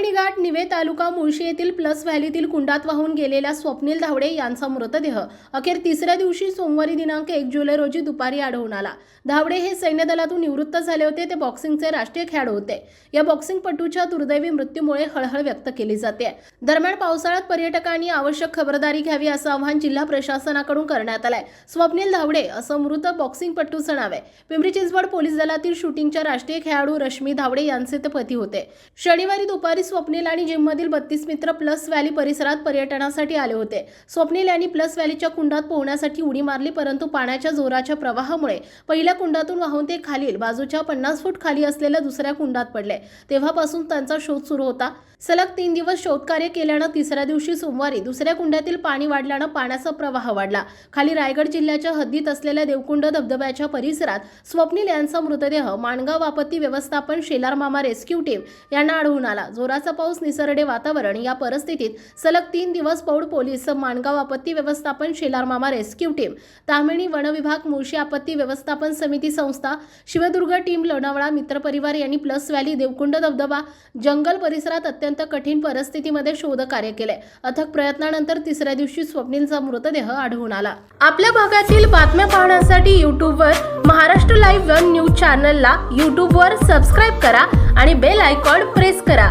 ताम्हिणी घाट निवे तालुका मुळशी येथील प्लस व्हॅलीतील कुंडात वाहून गेलेल्या स्वप्नील धावडे यांचा मृतदेह. अखेर तिसऱ्या दिवशी सोमवारी दिनांक एक जुलै रोजी दुपारी आढळून आला. धावडे हे सैन्य दलातून निवृत्त झाले होते. ते बॉक्सिंगचे राष्ट्रीय खेळाडू होते. या बॉक्सिंगपटूच्या दुर्दैवी मृत्यूमुळे हळहळ व्यक्त केली जाते. दरम्यान पावसाळ्यात पर्यटकांनी आवश्यक खबरदारी घ्यावी असं आवाहन जिल्हा प्रशासनाकडून करण्यात आलंय. स्वप्नील धावडे असं मृत बॉक्सिंगपटूचं नाव आहे. पिंपरी चिंचवड पोलीस दलातील शूटिंगच्या राष्ट्रीय खेळाडू रश्मी धावडे यांचे ते पती होते. शनिवारी दुपारी स्वप्नील आणि जिममधील बत्तीस मित्र प्लस व्हॅली परिसरात पर्यटनासाठी आले होते. स्वप्नील यांनी प्लस व्हॅलीच्या कुंडात पोहण्यासाठी उडी मारली परंतु पाण्याच्या जोराच्या प्रवाहामुळे पहिल्या कुंडातून वाहून ते खालील बाजूच्या पन्नास फूट खाली असलेल्या दुसऱ्या कुंडात पडले. तेव्हापासून त्यांचा शोध सुरू होता. सलग तीन दिवस शोधकार्य केल्यानं तिसऱ्या दिवशी सोमवारी दुसऱ्या कुंडातील पाणी वाढल्यानं पाण्याचा प्रवाह वाढला. खाली रायगड जिल्ह्याच्या हद्दीत असलेल्या देवकुंड धबधब्याच्या परिसरात स्वप्नील यांचा मृतदेह माणगाव आपत्ती व्यवस्थापन शेलार मामा रेस्क्यू टीम यांना आढळून आला. जोरात जोराचा पाऊस निसरडे वातावरण या परिस्थितीत सलग तीन दिवस पौड पोलीस माणगाव आपत्ती व्यवस्थापन शेलार मामा रेस्क्यू टीम तामिणी वन विभाग मुळशी आपत्ती व्यवस्थापन समिती संस्था शिवदुर्ग टीम लोणावळा मित्रपरिवार यांनी प्लस व्हॅली देवकुंड धबधबा जंगल परिसरात अत्यंत कठीण परिस्थितीमध्ये शोधकार्य केले. अथक प्रयत्नानंतर तिसऱ्या दिवशी स्वप्नीलचा मृतदेह आढळून आला. आपल्या भागातील बातम्या पाहण्यासाठी युट्यूबवर महाराष्ट्र लाईव्ह वन न्यूज चॅनलला युट्यूबवर सबस्क्राईब करा आणि बेल आयकॉन प्रेस करा.